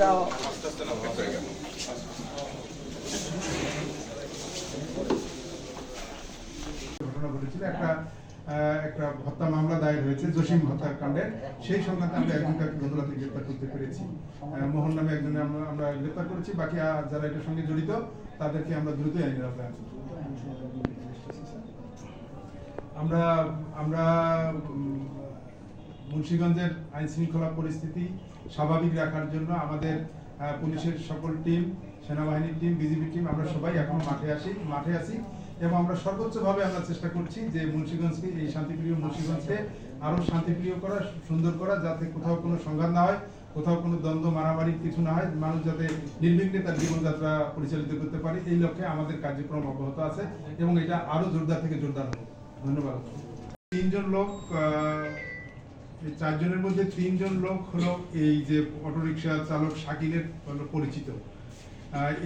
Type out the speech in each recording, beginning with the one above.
যাও একটা হত্যা মামলা দায়ের হয়েছে জসিম হত্যাকাণ্ডে সেই সংক্রান্তে আমরা একজনকে গত গ্রেপ্তার করতে পেরেছি। মোহন নামে একজনে আমরা আমরা গ্রেপ্তার করেছি। বাকি যারা এটার সঙ্গে জড়িত, তাদেরকে আমরা দ্রুতই আইনের আওতায়। আমরা আমরা মুন্সিগঞ্জের আইন শৃঙ্খলা পরিস্থিতি স্বাভাবিক রাখার জন্য আমাদের পুলিশের সকল টিম, সেনাবাহিনীর টিম, বিজিবি টিম, আমরা সবাই এখন মাঠে আসি, মাঠে আছি এবং আমরা সর্বোচ্চভাবে আমরা চেষ্টা করছি যে মুন্সিগঞ্জকে, এই শান্তিপ্রিয় মুন্সিগঞ্জকে আরও শান্তিপ্রিয় করা, সুন্দর করা, যাতে কোথাও কোনো সংঘাত না হয়, কোথাও কোনো দ্বন্দ্ব, মারামারি কিছু না হয়, মানুষ যাতে নির্বিঘ্নে তার জীবনযাত্রা পরিচালিত করতে পারে, এই লক্ষ্যে আমাদের কার্যক্রম অব্যাহত আছে এবং এটা আরও জোরদার থেকে জোরদার হবে। ধন্যবাদ। তিনজন লোক চারজনের মধ্যে তিনজন লোক হলো এই যে অটোরিকশা চালক শাকিলের হলো পরিচিত।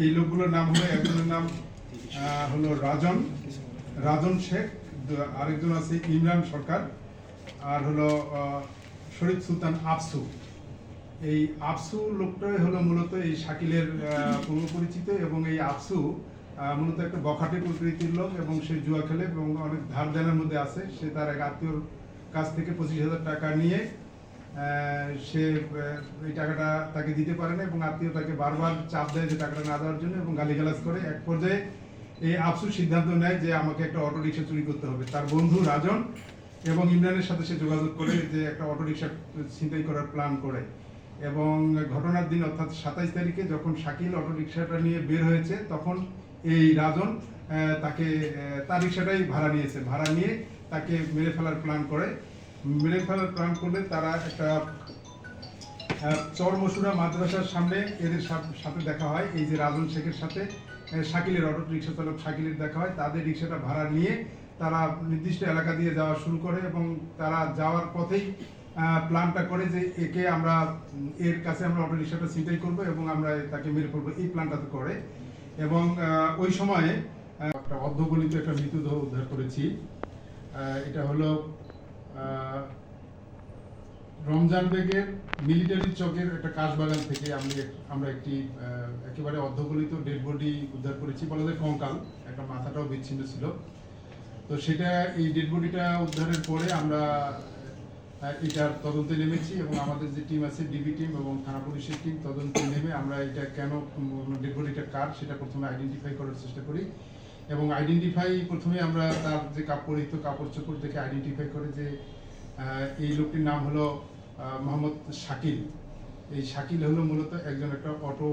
এই লোকগুলোর নাম হলো, একজনের নাম হলো রাজন রাজন শেখ আরেকজন আছে ইমরান সরকার, আর হলো শরীফ সুলতান আফসু। এই আফসু লোকটাই হলো মূলত এই শাকিলের পূর্ব পরিচিত এবং এই আফসু মূলত একটা বখাটে প্রকৃতির লোক এবং সে জুয়া খেলে এবং অনেক ধার দেনার মধ্যে আছে। সে তার এক আত্মীয়র কাছ থেকে পঁচিশ হাজার টাকা নিয়ে সে এই টাকাটা তাকে দিতে পারে না এবং আত্মীয় তাকে বারবার চাপ দেয় যে টাকাটা না দেওয়ার জন্য এবং গালিগালাজ করে। এক পর্যায়ে এই আফসু সিদ্ধান্ত নেয় যে আমাকে একটা অটো রিক্সা চুরি করতে হবে। তার বন্ধু রাজন এবং ইমরানের সাথে সে যোগাযোগ করে যে একটা অটো রিক্সা ছিনতাই করার প্ল্যান করে। এবং ঘটনার দিন, অর্থাৎ সাতাইশ তারিখে যখন শাকিল অটো রিক্সাটা নিয়ে বের হয়েছে, তখন এই রাজন তাকে তার রিক্সাটাই ভাড়া নিয়েছে। ভাড়া নিয়ে তাকে মেরে ফেলার প্ল্যান করে। মেরে ফেলার প্ল্যান করলে তারা একটা চর মসুরা মাদ্রাসার সামনে এদের সাথে দেখা হয়। এই যে রাজন শেখের সাথে আহ, শাকিলের অটো রিক্সা চালক শাকিলের দেখা হয়। তাদের রিক্সাটা ভাড়া নিয়ে তারা নির্দিষ্ট এলাকা দিয়ে যাওয়া শুরু করে এবং তারা যাওয়ার পথেই প্ল্যানটা করে যে একে আমরা এর কাছে আমরা অটো রিক্সাটা ছিনতাই করব এবং আমরা তাকে মেরে ফেলব। এই প্ল্যানটা করে। এবং ওই সময়ে একটা অর্ধগলিত একটা মৃতদেহ উদ্ধার করেছি। এটা হলো রমজান বেগের মিলিটারি চকের একটা কাশবাগান থেকে আমি আমরা একটি একেবারে অর্ধগলিত ডেড বডি উদ্ধার করেছি বলা যায় কঙ্কাল, একটা মাথাটাও বিচ্ছিন্ন ছিল। তো সেটা, এই ডেড বডিটা উদ্ধারের পরে আমরা এটার তদন্তে নেমেছি এবং আমাদের যে টিম আছে ডিবি টিম এবং থানা পুলিশের টিম তদন্তে নেমে আমরা এটা কেন ডেড বডিটা কার সেটা প্রথমে আইডেন্টিফাই করার চেষ্টা করি। এবং আইডেন্টিফাই প্রথমে আমরা তার যে কাপড় কাপড় চোপড় দেখে আইডেন্টিফাই করে যে এই লোকটির নাম হলো মোহাম্মদ শাকিল। এই শাকিল হলো মূলত একজন একটা অটো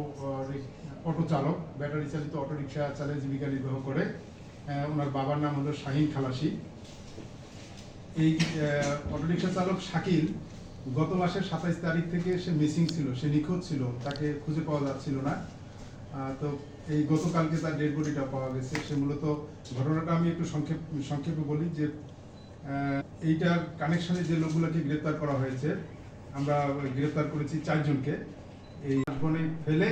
অটো চালক ব্যাটারি চালিত অটো রিক্সা চালিয়ে জীবিকা নির্বাহ করে। ওনার বাবার নাম হলো শাহিন খালাসি। এই আহ, অটোরিকশা চালক শাকিল গত মাসের সাতাইশ তারিখ থেকে সে মিসিং ছিল সে নিখোঁজ ছিল তাকে খুঁজে পাওয়া যাচ্ছিল না। তো এই গতকালকে তার ডেড বডিটা পাওয়া গেছে। সে মূলত ঘটনাটা আমি একটু সংক্ষেপ সংক্ষেপে বলি যে এইটার কানেকশনে যে লোকগুলোকে গ্রেপ্তার করা হয়েছে, আমরা গ্রেপ্তার করেছি চারজনকে। এই বনে ফেলে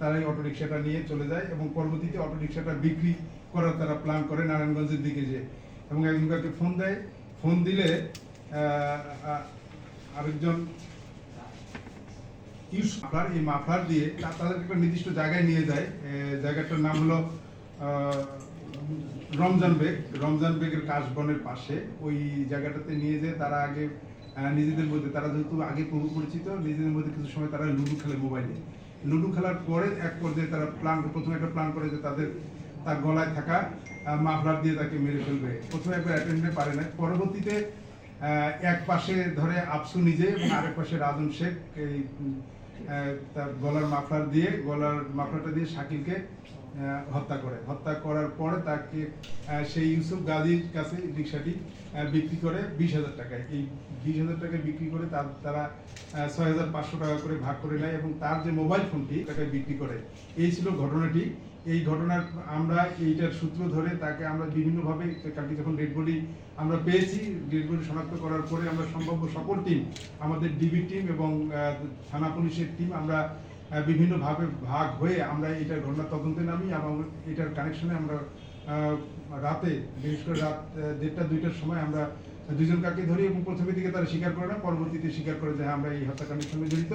তারা এই অটোরিকশাটা নিয়ে চলে যায় এবং পরবর্তীতে অটোরিকশাটা বিক্রি করার তারা প্ল্যান করে নারায়ণগঞ্জের দিকে যে এবং একজনকে ফোন দেয়। ফোন দিলে আরেকজন মাফলার, এই মাফলার দিয়ে তাদেরকে একটা নির্দিষ্ট জায়গায় নিয়ে যায়। জায়গাটার নাম হলো রমজান বেগ। রমজান বেগের কাশবনের পাশে। ওই জায়গাটাতে নিয়ে যেয়ে তারা আগে নিজেদের মধ্যে, তারা যেহেতু আগে পূর্ব পরিচিত, নিজেদের মধ্যে কিছু সময় তারা লুডু খেলে মোবাইলে। লুডু খেলার পরে এক পর্যায়ে তারা প্ল্যান প্রথমে একটা প্ল্যান করে যে তাদের, তার গলায় থাকা মাফলার দিয়ে তাকে মেরে ফেলবে। প্রথমে একবার অ্যাটেন্ডে পারে না পরবর্তীতে এক পাশে ধরে আফসু নিজে এবং আরেক পাশে রাজন শেখ, এই তার গলার মাফলার দিয়ে গলার মাফলারটা দিয়ে শাকিলকে হত্যা করে। হত্যা করার পরে তাকে সেই ইউসুফ গাজীর কাছে রিক্সাটি বিক্রি করে বিশ হাজার টাকায়। এই বিশ হাজার টাকায় বিক্রি করে তার, তারা ছয় হাজার পাঁচশো টাকা করে ভাগ করে নেয় এবং তার যে মোবাইল ফোনটি, তাকে বিক্রি করে। এই ছিল ঘটনাটি। এই ঘটনার আমরা এইটার সূত্র ধরে তাকে আমরা বিভিন্নভাবে কালকে যখন ডেড বডি আমরা পেয়েছি ডেড বডি শনাক্ত করার পরে আমরা সম্ভাব্য সকল টিম আমাদের ডিবি টিম এবং থানা পুলিশের টিম আমরা বিভিন্নভাবে ভাগ হয়ে আমরা এটার ঘটনা তদন্তে নামি এবং এটার কানেকশনে আমরা রাতে বিশেষ করে রাত দেড়টা দুইটার সময় আমরা দুজন কাকে ধরি এবং প্রথমের দিকে তারা স্বীকার করে না পরবর্তীতে স্বীকার করে যে হ্যাঁ, আমরা এই হত্যাকাণ্ডের সঙ্গে জড়িত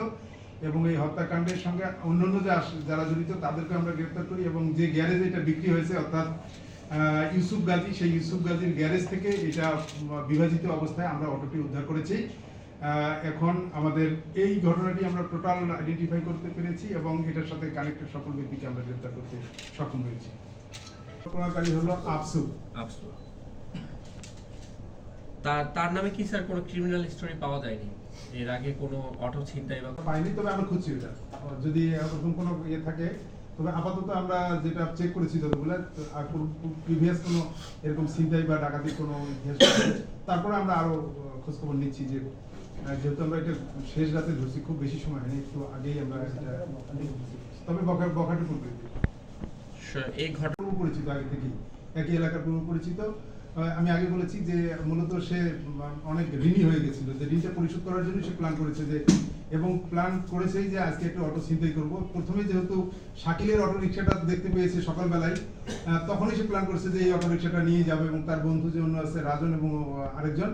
এবং এই হত্যাকাণ্ডের সঙ্গে অন্যান্য যে যারা জড়িত তাদেরকে আমরা গ্রেপ্তার করি এবং যে গ্যারেজে এটা বিক্রি হয়েছে অর্থাৎ ইউসুফ গাজী সেই ইউসুফ গাজীর গ্যারেজ থেকে এটা বিভাজিত অবস্থায় আমরা অটোটি উদ্ধার করেছি। এখন আমাদের এই ঘটনাটি আমরা টোটাল আইডেন্টিফাই করতে পেরেছি এবং এটার সাথে কানেক্টেড সকল ব্যক্তিকে আমরা গ্রেপ্তার করতে সক্ষম হয়েছি। ঘটনাকারী হলো আফসু। আফসোস তার তার নামে কি স্যার কোনো ক্রিমিনাল হিস্টোরি পাওয়া যায়নি? এর আগে কোনো অটো ছিনতাই বা পাইনি তবে আমরা খুঁজছি ওটা। যদি এরকম কোনো ইয়ে থাকে তবে আপাতত আমরা যেটা চেক করেছি যতগুলো আর প্রিভিয়াস কোনো এরকম ছিনতাই বা ডাকাতি কোনো ইতিহাস তারপরে আমরা আরও খোঁজ খবর নিচ্ছি যে যেহেতু আমরা এটা শেষ রাতে ধরছি খুব বেশি সময় হয়নি একটু আগেই আমরা এটা তবে বকা বকাটি এই ঘটনা পরিচিত আগে থেকেই একই এলাকার পূর্ব পরিচিত আমি আগে বলেছি যে মূলত সে অনেক ঋণী হয়ে গেছিল যে ঋণটা পরিশোধ করার জন্য সে প্ল্যান করেছে যে এবং প্ল্যান করেছেই যে আজকে একটা অটো ছিনতাই করব। প্রথমে যেহেতু শাকিলের অটো রিক্সাটা দেখতে পেয়েছে সকালবেলায় তখনই সে প্ল্যান করেছে যে এই অটো রিক্সাটা নিয়ে যাবে এবং তার বন্ধু যে অন্য আছে রাজন এবং আরেকজন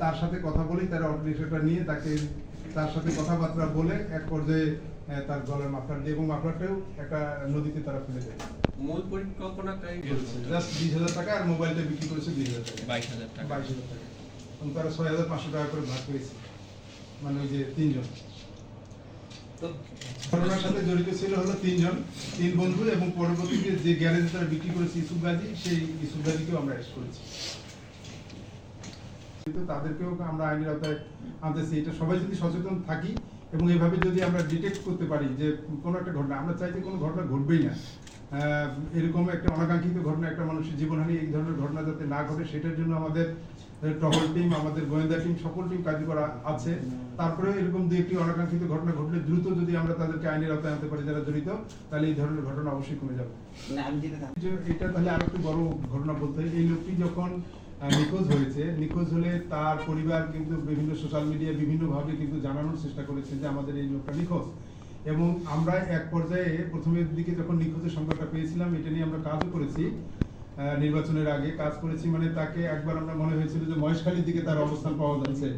তার সাথে কথা বলেই তারা অটো রিক্সাটা নিয়ে তাকে তার সাথে কথাবার্তা বলে এক পর্যায়ে তার গলার মাফলার দিয়ে এবং মাফলারটাও একটা নদীতে তারা ফেলে দেয়। মূল পরিকল্পনাকারী জাস্ট বিশ হাজার টাকা আর মোবাইলটা বিক্রি করেছে বিশ হাজার টাকা। বাইশ হাজার টাকা। বাইশ হাজার টাকা। এবং তারা ছয় হাজার পাঁচশো টাকা করে ভাগ পেয়েছে মানে ওই যে তিনজন। তো ঘটনার সাথে জড়িত ছিল হলো তিনজন তিন বন্ধু এবং পরবর্তীতে যে গ্যারেজে তারা বিক্রি করেছে ইসুফ গাজী সেই ইসুফ গাজীকেও আমরা অ্যারেস্ট করেছি। কিন্তু তাদেরকেও আমরা আইনের আওতায় আনতেছি। এটা সবাই যদি সচেতন থাকি এবং এভাবে যদি আমরা ডিটেক্ট করতে পারি যে কোনো একটা ঘটনা আমরা চাই যে কোনো ঘটনা ঘটবেই না। এরকম একটা অনাকাঙ্ক্ষিত ঘটনা একটা মানুষের জীবনহানি এই ধরনের ঘটনা যাতে না ঘটে সেটার জন্য আমাদের টহল টিম আমাদের গোয়েন্দা টিম সকল টিম কাজ করা আছে। তারপরে এরকম দু একটি অনাকাঙ্ক্ষিত ঘটনা ঘটলে দ্রুত যদি আমরা তাদেরকে আইনের আওতায় আনতে পারি যারা জড়িত তাহলে এই ধরনের ঘটনা অবশ্যই কমে যাবে। এটা তাহলে আরও একটু বড় ঘটনা বলতে এই লোকটি যখন নিখোঁজ হয়েছে। নিখোঁজ হলে তার পরিবার কিন্তু বিভিন্ন সোশ্যাল মিডিয়া বিভিন্ন ভাবে কিন্তু জানানোর চেষ্টা করেছে যে আমাদের এই লোকটা নিখোঁজ। এবং আমরা এক পর্যায়ে প্রথমের দিকে যখন নিখোঁজের সংখ্যাটা পেয়েছিলাম, এটা নিয়ে আমরা কাজও করেছি নির্বাচনের আগে কাজ করেছি। মানে তাকে একবার আমরা মনে হয়েছিল যে মহেশখালীর দিকে তার অবস্থান পাওয়া যাচ্ছে।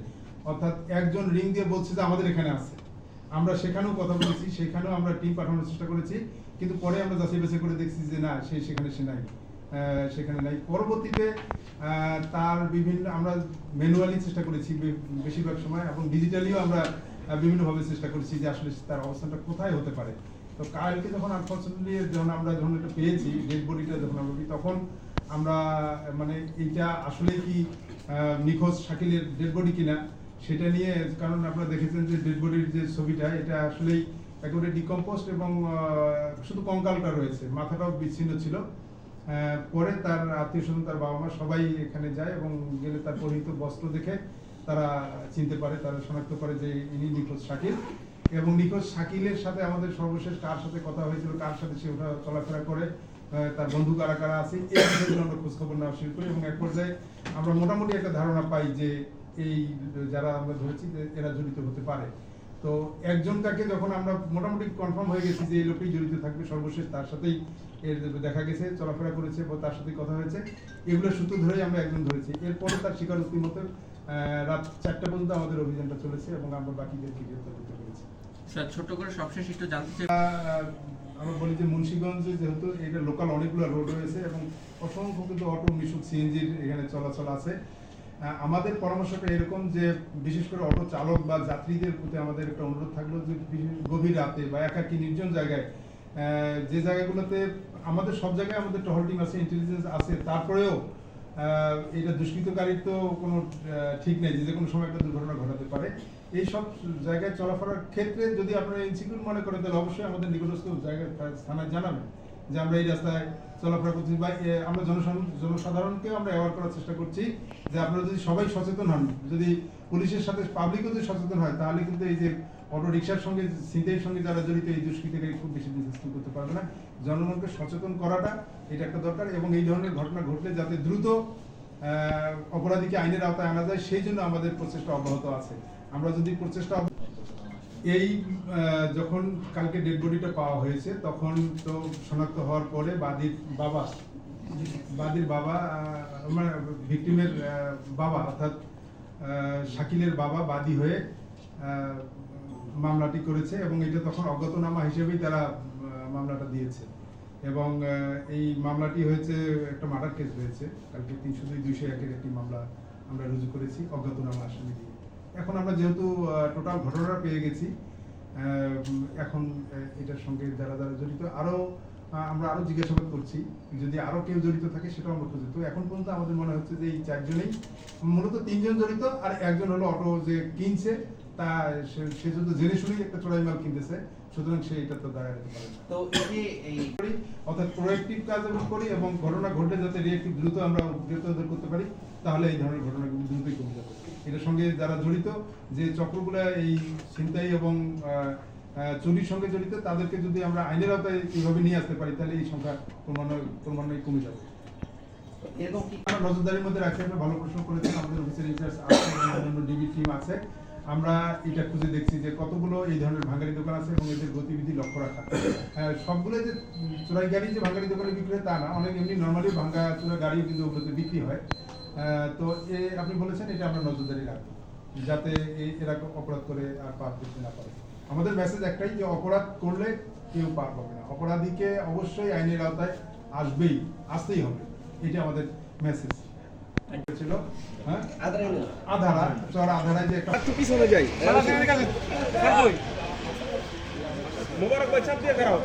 অর্থাৎ একজন রিং দিয়ে বলছে যে আমাদের এখানে আছে। আমরা সেখানেও কথা বলেছি, সেখানেও আমরা টিম পাঠানোর চেষ্টা করেছি। কিন্তু পরে আমরা যাচাই বাছাই করে দেখছি যে না, সে সেখানে সে নাই। সেখানে নাই। পরবর্তীতে তার বিভিন্ন, আমরা ম্যানুয়ালি চেষ্টা করেছি বেশিরভাগ সময় এবং ডিজিটালিও আমরা বিভিন্নভাবে চেষ্টা করেছি যে আসলে তার অবস্থানটা কোথায় হতে পারে। তো কালকে যখন আনফর্চুনেটলি যখন আমরা যখন এটা পেয়েছি ডেড বডিটা যখন আমরা তখন আমরা মানে এইটা আসলে কি নিখোঁজ শাকিলের ডেড বডি কিনা, সেটা নিয়ে, কারণ আপনারা দেখেছেন যে ডেড বডির যে ছবিটা, এটা আসলেই একেবারে ডিকম্পোস্ট এবং শুধু কঙ্কালটা রয়েছে, মাথাটাও বিচ্ছিন্ন ছিল। পরে তার আত্মীয় স্বজন, তার বাবা মা সবাই এখানে যায় এবং গেলে তার পরিহিত বস্ত্র দেখে তারা চিনতে পারে, তারা শনাক্ত করে যে ইনি নিখোঁজ শাকিল। এবং নিখোঁজ শাকিলের সাথে আমাদের সর্বশেষ কার সাথে কথা হয়েছিল, কার সাথে সে ওঠা চলাফেরা করে তার বন্ধু কারা কারা আছে, এই আমরা খোঁজখবর নেওয়া শুরু করি। এবং এক পর্যায়ে আমরা মোটামুটি একটা ধারণা পাই যে এই যারা আমরা ধরেছি যে এরা জড়িত হতে পারে। তো একজনটাকে যখন আমরা মোটামুটি কনফার্ম হয়ে গেছি যে এই লোকই জড়িত থাকবে সর্বশেষ তার সাথেই এর দেখা গেছে চলাফেরা করেছে বা তার সাথে কথা হয়েছে। এগুলো সূত্র ধরেই আমরা একজন ধরেছি। এরপরে তার স্বীকারোক্তি মতো রাত চারটা পর্যন্ত আমাদের অভিযানটা চলেছে এবং আমরা বাকিদেরকে গ্রেপ্তার করতে পেরেছি। স্যার ছোট করে সবশেষ একটু জানতে চাই আমরা বলি যে মুন্সিগঞ্জে যেহেতু এটা লোকাল অনেকগুলো রোড রয়েছে এবং অসংখ্য কিন্তু অটো মিশুক সিএনজির এখানে চলাচল আছে। আমাদের পরামর্শটা এরকম যে, বিশেষ করে অটো চালক বা যাত্রীদের প্রতি আমাদের একটা অনুরোধ থাকল যে গভীর রাতে বা একাকি নির্জন জায়গায় যে জায়গাগুলোতে আমাদের সব জায়গায় আমাদের টহল টিম আছে ইন্টেলিজেন্স আছে, তারপরেও এটা দুষ্কৃতকারীর তো কোনো ঠিক নেই যে কোনো সময় একটা দুর্ঘটনা ঘটাতে পারে। এই সব জায়গায় চলাফেরার ক্ষেত্রে যদি আপনারা ইনসিকিউর মনে করেন, তাহলে অবশ্যই আমাদের নিকটস্থ জায়গায় থানায় জানাবেন। যে আমরা এই রাস্তায় চলাফেরা করছি বা আমরা জনসাধারণ জনসাধারণকেও আমরা অ্যাওয়ার করার চেষ্টা করছি যে আপনারা যদি সবাই সচেতন হন, যদি পুলিশের সাথে পাবলিকও যদি সচেতন হয়, তাহলে কিন্তু এই যে অটো রিক্সার সঙ্গে ছিনতাইয়ের সঙ্গে যারা জড়িত, এই দুষ্কৃতিকারী খুব বেশি দিন করতে পারবে না। জনগণকে সচেতন করাটা এটা একটা দরকার এবং এই ধরনের ঘটনা ঘটলে যাতে দ্রুত অপরাধীকে আইনের আওতায় আনা যায়, সেই জন্য আমাদের প্রচেষ্টা অব্যাহত আছে। আমরা যদি প্রচেষ্টা এই যখন কালকে ডেড বডিটা পাওয়া হয়েছে, তখন তো শনাক্ত হওয়ার পরে বাদির বাবা বাদির বাবা আমার ভিকটিমের বাবা, অর্থাৎ শাকিলের বাবা বাদী হয়ে মামলাটি করেছে এবং এটা তখন অজ্ঞাতনামা হিসেবেই তারা মামলাটা দিয়েছে। এবং এই মামলাটি হয়েছে, একটা মার্ডার কেস হয়েছে। কালকে তিনশো দুই, দুইশো একের একটি মামলা আমরা রুজু করেছি, অজ্ঞাতনামা আসামি দিয়ে। এখন আমরা যেহেতু টোটাল ঘটনাটা পেয়ে গেছি এখন এটার সঙ্গে যারা যারা জড়িত আরও আমরা আরও জিজ্ঞাসাবাদ করছি যদি আরও কেউ জড়িত থাকে সেটাও আমরা খুঁজে তো এখন পর্যন্ত আমাদের মনে হচ্ছে যে এই চারজনেই মূলত তিনজন জড়িত আর একজন হলো অটো যে কিনছে তা সে- যদি জেনে শুনেই একটা চোরাই মাল কিনতেছে সুতরাং সে এটা তো দাঁড়াতে পারে তো এই অর্থাৎ প্রোয়েক্টিভ কাজ আমরা করি এবং ঘটনা ঘটলে যাতে রিয়েক্টিভ দ্রুত আমরা গ্রেপ্তার করতে পারি তাহলে এই ধরনের ঘটনাগুলো দ্রুতই কমে যাবে। এটার সঙ্গে যারা জড়িত যে চক্রগুলো এই ছিনতাই এবং চুরির সঙ্গে জড়িত তাদেরকে যদি আমরা আইনের আওতায় এইভাবে নিয়ে আসতে পারি তাহলে এই সংখ্যা ক্রমান্বয়ে ক্রমান্বয়ে কমে যাবে। এরকম কি নজরদারির মধ্যে রাখছি একটা ভালো প্রশ্ন করেছেন আমাদের অফিসের ইনচার্জ আছে অন্যান্য ডিবি টিম আছে। আমরা এটা খুঁজে দেখছি যে কতগুলো এই ধরনের ভাঙারি দোকান আছে এবং এদের গতিবিধি লক্ষ্য রাখা। সবগুলো যে চোরাই গাড়ি যে ভাঙারি দোকানে বিক্রি হয় তা না অনেক এমনি নর্মালি ভাঙা চোরা গাড়িও কিন্তু ওগুলোতে বিক্রি হয়। তো এ আপনি বলেছেন এটা আমরা নজরদারি রাখব যাতে এই- এরা অপরাধ করে আর পার করতে না পারে। আমাদের মেসেজ একটাই যে অপরাধ করলে কেউ পার পাবে না। অপরাধীকে অবশ্যই আইনের আওতায় আসবেই আসতেই হবে। এটা আমাদের মেসেজ ছিল হ্যাঁ? আধারা চর আধারায় যে একটা পিছনে যাই। মোবারক ভাই চাপ দিয়ে খারাপ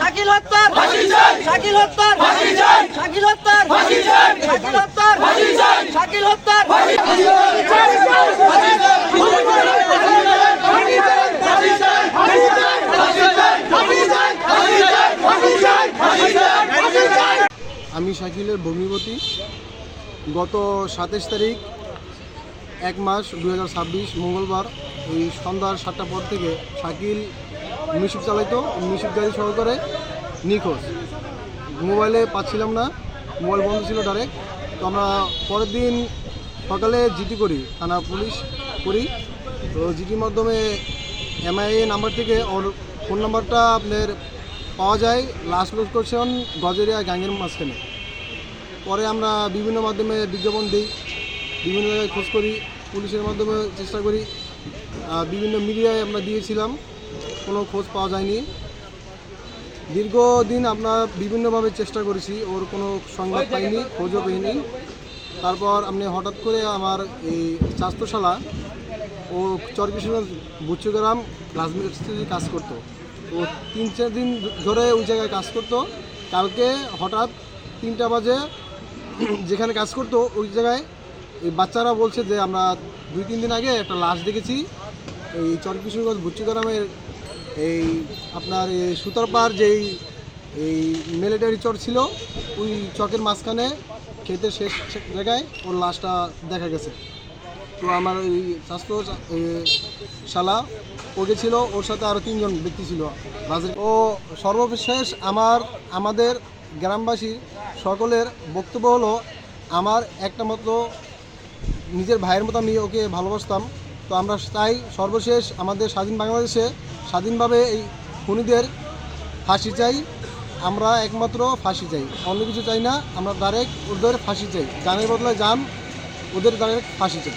শাকিল হত্যার ফাঁসি চাই শাকিল হত্যার ফাঁসি চাই শাকিল হত্যার ফাঁসি চাই শাকিল হত্যার ফাঁসি চাই শাকিল হত্যার ফাঁসি আমি শাকিলের ভূমিপতি। গত সাতাশ তারিখ, এক মাস দু হাজার ছাব্বিশ মঙ্গলবার, ওই সন্ধ্যার সাতটা পর থেকে শাকিল মিশুক চালাইতো, মিশুক গাড়ি সহকারে নিখোঁজ। মোবাইলে পাচ্ছিলাম না, মোবাইল বন্ধ ছিল ডাইরেক্ট তো আমরা পরের দিন সকালে জিটি করি, থানা পুলিশ করি। তো জিটির মাধ্যমে এমআইএ নাম্বার থেকে ওর ফোন নাম্বারটা আপনার পাওয়া যায়। লাস্ট লোকেশন গজেরিয়া গাঙ্গের মাঝখানে। পরে আমরা বিভিন্ন মাধ্যমে বিজ্ঞাপন দিই, বিভিন্ন জায়গায় খোঁজ করি, পুলিশের মাধ্যমে চেষ্টা করি। বিভিন্ন মিডিয়ায় আমরা দিয়েছিলাম, কোনো খোঁজ পাওয়া যায়নি। দীর্ঘদিন আমরা বিভিন্নভাবে চেষ্টা করেছি, ওর কোনো সংবাদ পাইনি, খোঁজও পাইনি। তারপর আপনি হঠাৎ করে আমার এই স্বাস্থ্যশালা ও চরকিশোরগঞ্জ বুচ্চগ্রাম রাজমিস্ত্রি কাজ করতো। ও তিন চার দিন ধরে ওই জায়গায় কাজ করতো। কালকে হঠাৎ তিনটা বাজে যেখানে কাজ করতো, ওই জায়গায় এই বাচ্চারা বলছে যে, আমরা দুই, তিন দিন আগে একটা লাশ দেখেছি। এই চরকিশোরগঞ্জ বুচ্চগ্রামের এই আপনার এই সুতারপাড় যেই এই মিলিটারি চর ছিল, ওই চকের মাঝখানে খেতে শেষ জায়গায় ওর লাশটা দেখা গেছে। তো আমার ওই স্বাস্থ্য শালা ও গেছিল ওর সাথে আরও তিনজন ব্যক্তি ছিল। রাজের ও সর্বশেষ আমার, আমাদের গ্রামবাসী সকলের বক্তব্য হলো, আমার একটা মতো নিজের ভাইয়ের মতো আমি ওকে ভালোবাসতাম। তো আমরা তাই সর্বশেষ আমাদের স্বাধীন বাংলাদেশে স্বাধীনভাবে এই খুনিদের ফাঁসি চাই। আমরা একমাত্র ফাঁসি চাই। অন্য কিছু চাই না, আমরা ডাইরেক্ট ওদের ফাঁসি চাই। জানের বদলে যান, ওদের ডাইরেক্ট ফাঁসি চাই।